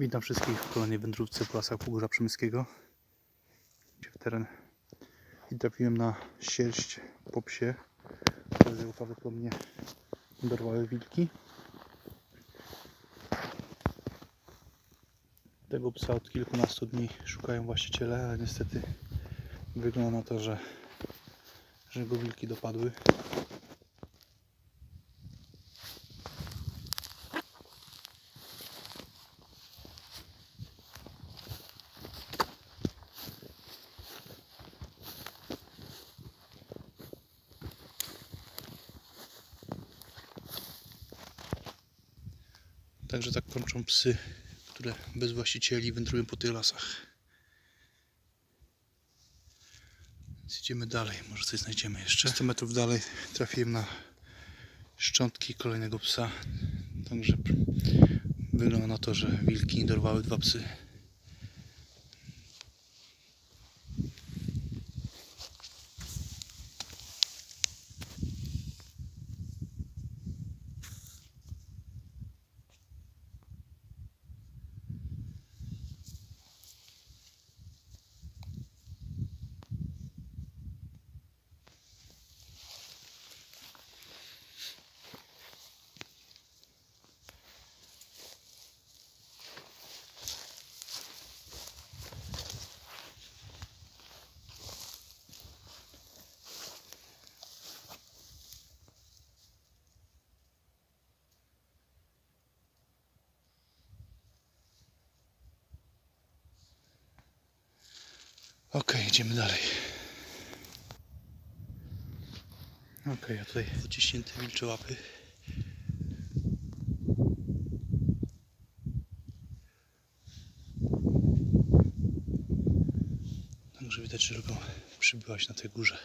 Witam wszystkich w kolejnej wędrówce po lasach Pogórza Przemyskiego. W teren i trafiłem na sierść po psie, które prawdopodobnie dorwały wilki. Tego psa od kilkunastu dni szukają właściciele, ale niestety wygląda na to, że, że go wilki dopadły. Także tak kończą psy, które bez właścicieli wędrują po tych lasach. Więc idziemy dalej, może coś znajdziemy jeszcze. 100 metrów dalej trafiłem na szczątki kolejnego psa. Także wygląda na to, że wilki dorwały dwa psy. Ok, idziemy dalej. Ok, a tutaj wyciśnięte wilcze łapy. Także widać, że lubią przybywać na tej górze.